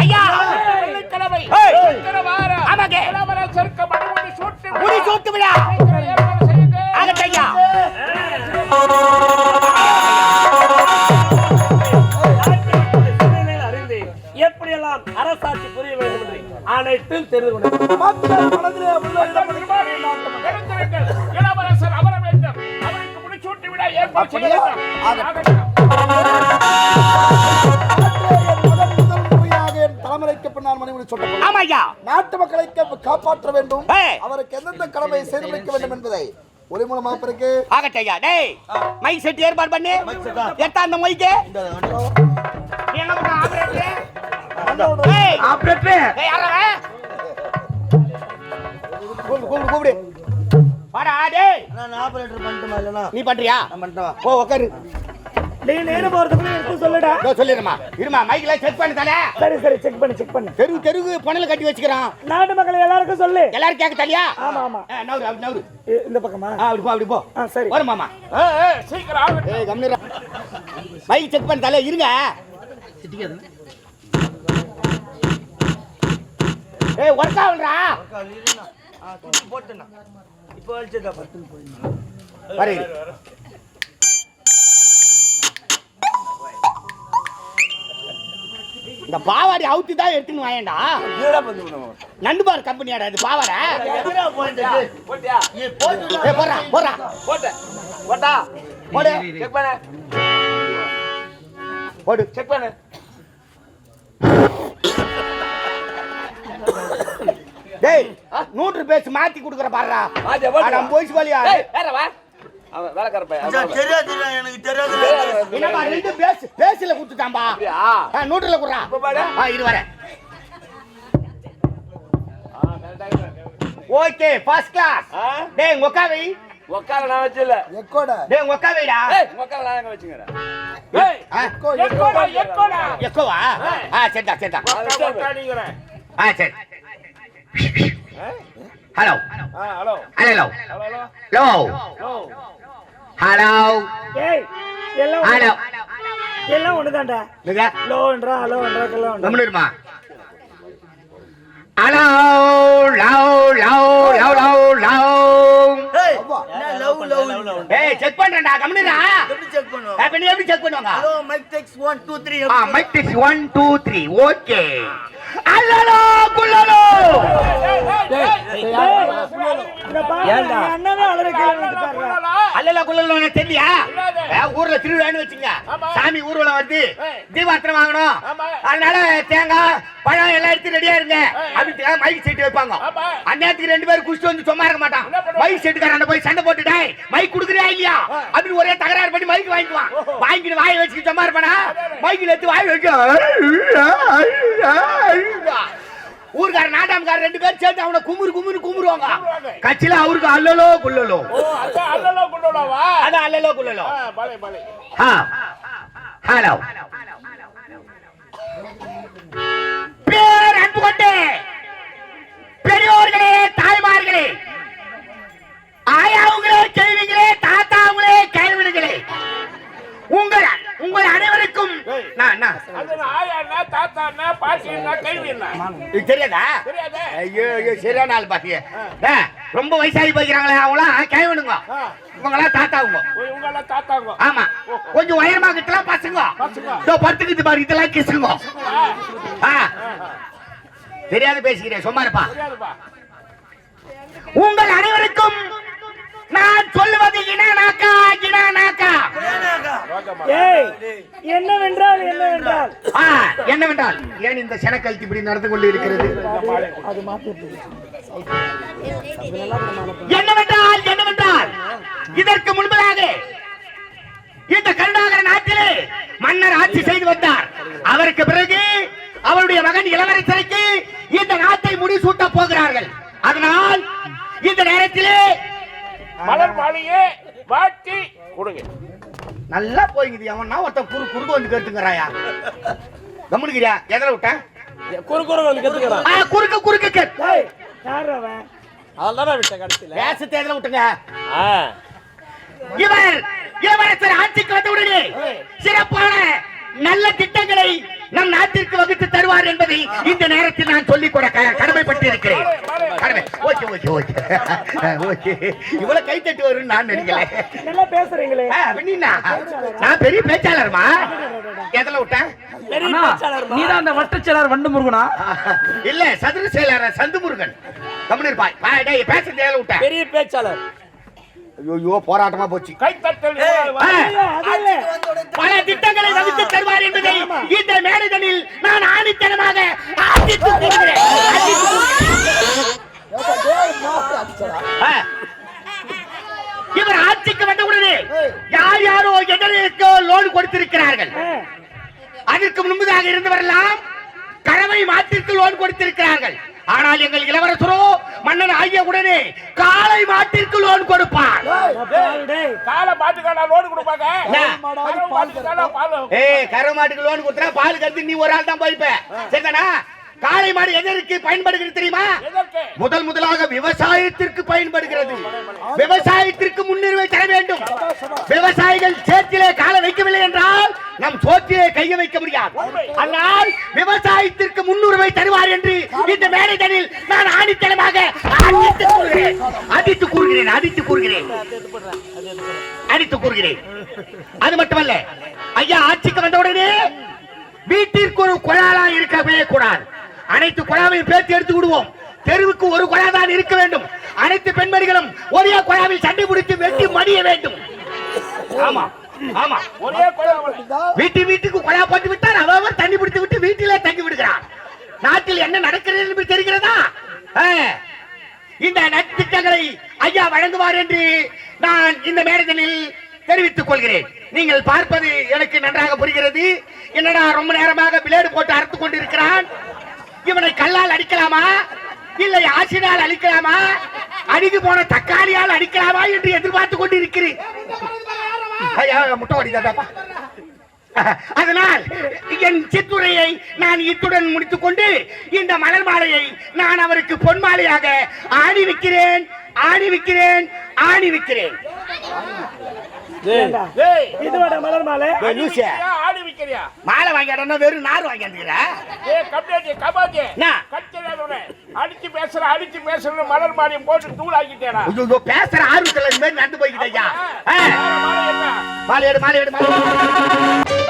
ஐயா. மணிமுடி சூட்டி விழா. அனைத்தும் தெரிந்து மக்கள் மனதிலே. இளவரசர் அமர வேண்டும் அவருக்கு விட ஏற்பாடு செய்ய? வேண்டும். தலைமுறைக்கு பின்னால் மணிமணி சொல்லப்படும் ஆமா ஐயா. நாட்டு மக்களை காப்பாற்ற வேண்டும். அவருக்கு எந்தெந்த கடமை செய்து முடிக்க வேண்டும் என்பதை ஒளி மூலமாக பிறகு ஆகட்டும் ஐயா. டேய், மைக் செட் ஏற்பாடு பண்ணு எத்தா அந்த மைக்கு ஆபரேட்டரு? ஏய், யாரா கூப்பிடு. வாடா, டேய். நான் ஆபரேட்டர் பண்ணிட்டுமா இல்லைனா நீ பண்றியா? பண்ணிட்டவா போ உட்காரு நீ நேரம் போறதுக்கு எடுத்து சொல்லுடா. இதோ சொல்லிடுமா. இருமா மைக்ல செக் பண்ணு தல சரி சரி செக் பண்ணு செக் பண்ணு. தெரு தெருவு புனல கட்டி வச்சுக்கிறான் நாட்டு மக்கள் எல்லாருக்கும் சொல்லு. எல்லாரும் கேட்க தலியா ஆமா ஆமா. நவரு அப்படி நவரு இந்த பக்கமா? ஆ, அப்படி போ அப்படி போ. ஆ சரி. வரும் மாமா. ஏய், சீக்கிரம் ஆகட்டும். ஏய் கம்னரா மைக் செக் பண்ண தல இருங்க. ஏய் ஒர்க் ஆகுறா வரை. இந்த பாவாடி அவுத்தி தான் எடுத்துன்னு வாயேண்டா. நண்டுபார் கம்பெனியாடா இது பாவாடை. போடுறா போடுறா. போட்டு. போட்டா. போடு. செக் பண்ணு. போடு. செக் பண்ணு. டேய் நூற்று பேச்சு மாத்தி கொடுக்குற பாருடா வாஜா, போட்டு அட வா. போய்ஸ் வலியா ஏய், வேற வா. பேஸ்ல கொடுத்துட்டான்பா? நூற்றுல குடுறா. இருக்கு. Okay first class? டேய் உங்க அக்கா வை. நான். எக்கோட. டேய் உங்க அக்கா வைடா. நான் எக்கோ எக்கோடா. எக்கோவா? ஆ சரிடா. ஆ சரி. Hello hello. Hello hello, hello. Hello hello. Hello எல்லாம் ஹலோ எல்லாம் ஒண்ணுதான்டா. லோன்றா ஹலோன்றா கல்லோன்றா கம்முனுமா hello love love love love love. ஏய் செக் பண்றேன்டா கம்முனுடா அப்ப நீ எப்படி செக் பண்ணுவாங்க? மைக் டெக்ஸ் 1 2 3 ஆ மைக் டெஸ்ட் 1 2 3 ஓகே அல்லலோ குல்லலோ இந்த பாரு என் அண்ணனே அலற கீழே வந்துட்டாருடா அல்லலோ ஏ, ஊர்ல திருவிழான்னு வச்சுங்க. சாமி ஊர்வலம் வருது ஏய். தீபாத்திரம் வாங்கணும். அதனால தேங்காய் பழம் எல்லாம் எடுத்து ரெடியா இருங்க அப்படி மைக் செட் வைப்பாங்க. அந்நேரத்துக்கு ரெண்டு பேரும் குடிச்சிட்டு வந்து சும்மா இருக்க மாட்டான்? மைக் செட்டுக்காரன் போய் சண்டை போட்டுட்டே மைக் குடுக்குறியா இல்லையா அப்படி ஒரே தகராறு பண்ணி மைக் வாங்கிக்குவான் வாங்கிட்டு வாயை வச்சுட்டு சும்மா இருப்பானா மைக்கில் எடுத்து வாய் வச்சு ஊர்க்கார நாட்டாம்கார ரெண்டு பேரும் சேர்ந்து அவனை குமுறு குமுறு குமுறுவாங்க. கட்சியில அவருக்கு அல்லலோ அதான் அல்லலோ குண்டோலாவா? அதான் அல்லலோ. ஆ ஹலோ. பேர் அன்பு கொண்டு இது தெரியாதா? ஐயோ ஐயோ சரியான ஆள் பாத்திய ரொம்ப வயசாகி போய்க்கிறாங்களே அவங்களாம் கேவனுங்க ஆ, இவங்களாம் தாத்தாவுங்க. இவங்கெல்லாம் தாத்தாங்க. ஆமா. கொஞ்சம் உயரமா கிட்டலாம் பசங்க. இதோ படுத்துக்கிட்டு பாரு இதெல்லாம் கிசுங்க. தெரியாத பேசிக்கிறேன் சும்மா இருப்பா. உங்கள் அனைவருக்கும் நான் சொல்லுவது இனானாக்கா இனானாக்கா. ஏய் என்னவென்றால் என்னவென்றால்? ஆ என்னவென்றால்? ஏன் இந்த செனக்கழுத்து இப்படி நடந்து கொண்டு இருக்கிறது என்னவென்றால் என்னவென்றால்? இதற்கு முன்பதாக இந்த கருணாகர நாட்டிலே மன்னர் ஆட்சி செய்து வந்தார். அவருக்கு பிறகு அவருடைய மகன் இளவரசருக்கு இந்த நாட்டை முடிசூட்ட போகிறார்கள். அதனால் இந்த நேரத்திலே மலர் மாளிகை வாட்டி கொடுங்க. நல்லா போய்க்குது எவனா ஒருத்தன் குறு குறுக்கு வந்து கேட்டுங்கிறாயா? கம்முனுக்கிறியா? எதில் விட்டேன் குறு குறுகள் கத்துக்கிறான் ஆ, குறுக்க குறுக்க கேட். ஏய் யார் அவன்? அதெல்லாம் விட்டேன் கடைசியில. பேச தேர்தல விட்டுங்க. இவர் இளவரசர் ஆட்சிக்கு வந்த உடனே சிறப்பான நல்ல திட்டங்களை நம் நாட்டிற்கு வகுத்து தருவார் என்பதை இந்த நேரத்தில் நான் சொல்லிக் கொட க- கடமைப்பட்டு இருக்கிறேன் கடமை ஓகே ஓகே ஓகே ஓகே இவ்வளவு கை தட்டி வரும்னு நான் நினைக்கல. நல்லா பேசுறீங்களே. ஆ, அப்படின்னா நான் பெரிய பேச்சாளர்மா? எதுல விட்டேன்? பெரிய பேச்சாளர் நீதான் அந்த வட்டச்செயலாளர் வண்டு முருகனா? இல்ல சதுர செயலாளர் சந்து முருகன். கம்முனு பாய் பாய் டேய் பேச தேவை விட்டேன்? பெரிய பேச்சாளர். ஐயோ போராட்டமா போச்சு. ஆ. பல திட்டங்களை வகுத்து தருவார் என்பதை இந்த மேடைதனில் நான் ஆணித்தனமாக. ஆசித்து கூறுகிறேன். லோன் கொடுத்திருக்கிறார்கள். அதற்கு முன்பதாக இருந்தவரெல்லாம் கறவை மாட்டிற்கு லோன் கொடுத்திருக்கிறார்கள். ஆனால் எங்கள் இளவரசரோ மன்னன் ஆகிய உடனே காளை மாட்டிற்கு லோன் கொடுப்பார் காலை மாட்டுக்கான கொடுப்பாங்க. ஏய் கறவை மாட்டுக்கு லோன் கொடுத்தா பால் கறந்து நீ ஒரு ஆள் தான் போய்ப்ப சரிதானா? காளை மாடு எதற்கு பயன்படுகிறது தெரியுமா? எதற்கு முதல் முதலாக விவசாயத்திற்கு பயன்படுகிறது. விவசாயத்திற்கு முன்னுரிமை தர வேண்டும். விவசாயிகள் சேற்றிலே காலை சோற்றிலே கையை வைக்க முடியாது. ஆனால் விவசாயத்திற்கு முன்னுரிமை தருவார் என்று இந்த மேடைதனில் நான் ஆணித்தனமாக அடித்து கூறுகிறேன். அடித்து கூறுகிறேன் அடித்து கூறுகிறேன். அது மட்டுமல்ல ஐயா ஆட்சிக்கு வந்தவுடனே வீட்டிற்கு ஒரு குழாலா இருக்கவே கூடாது. அனைத்து குழாவையும் பேத்து எடுத்து விடுவோம். தெருவுக்கு ஒரு குழா தான் இருக்க வேண்டும். அனைத்து பெண்மணிகளும் ஒரே குழாவில் சண்டை பிடித்து வெட்டி மடிய வேண்டும். ஆமா. ஆமா. ஒரே வீட்டு வீட்டுக்கு குழா போட்டு விட்டார் அவர் தண்ணி பிடித்து விட்டு வீட்டிலே தங்கி விடுகிறார் நாட்டில் என்ன நடக்கிறது என்று தெரிகிறதா. இந்த நற்திட்டங்களை ஐயா வழங்குவார் என்று நான் இந்த மேடைதனில் தெரிவித்துக் கொள்கிறேன். நீங்கள் பார்ப்பது எனக்கு நன்றாக புரிகிறது. என்னடா ரொம்ப நேரமாக பிளேடு போட்டு அறுத்து கொண்டிருக்கிறான்? இவனை கல்லால் அடிக்கலாமா? இல்லை ஆசினால் அடிக்கலாமா அடிக்கு போன தக்காளியால் அடிக்கலாமா என்று எதிர்பார்த்து கொண்டிருக்கிறேன். ஐயா, அதனால் என் சித்துரையை நான் இத்துடன் முடித்துக் கொண்டு இந்த மலர் மாலையை நான் அவருக்கு பொன் மாலையாக ஆணிவிக்கிறேன் ஆணிவிக்கிறேன் ஆணிவிக்கிறேன் இதோட மலர் மாலை. ஆடி விக்கிறியா? மாலை வாங்கிடனா வெறும் நார் கம்மியாச்சு கமாச்சு என்ன? கச்சரியாதவனே அடிச்சு பேசுற அடிச்சு பேசுற மலர் மாறியும் போட்டு தூள் ஐயோ பேசுற ஆர்வத்தில் இந்த மாதிரி நடந்து போய்கிட்ட ஐயா ஆ, மாலை என்ன? மாலை எடு மாலை எடு மாலை.